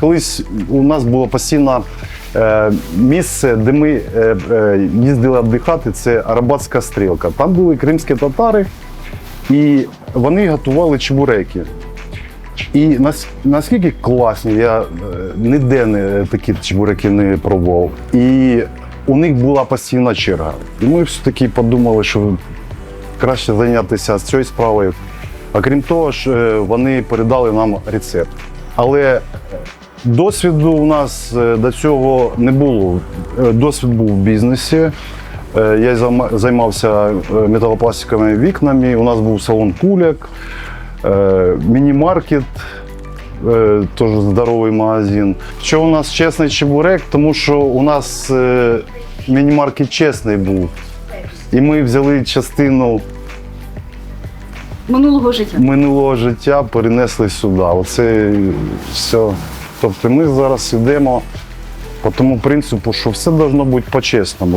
Колись у нас було постійно е, місце, де ми е, е, їздили віддихати, це Арабатська стрілка. Там були кримські татари, і вони готували чебуреки. І наскільки класні, я ніде не, такі чебуреки не пробував. І у них була постійна черга. І ми все-таки подумали, що краще зайнятися цією справою. Окрім того ж, вони передали нам рецепт. Але досвіду у нас е, до цього не було. Е, Досвід був в бізнесі. Е, Я займався металопластиковими вікнами. У нас був салон куляк, міні-маркет, теж здоровий магазин. Що у нас чесний чебурек, тому що у нас міні-маркет чесний був. І ми взяли частину Минулого життя. минулого життя перенесли сюди. Оце все. Тобто ми зараз йдемо по тому принципу, що все має бути по-чесному.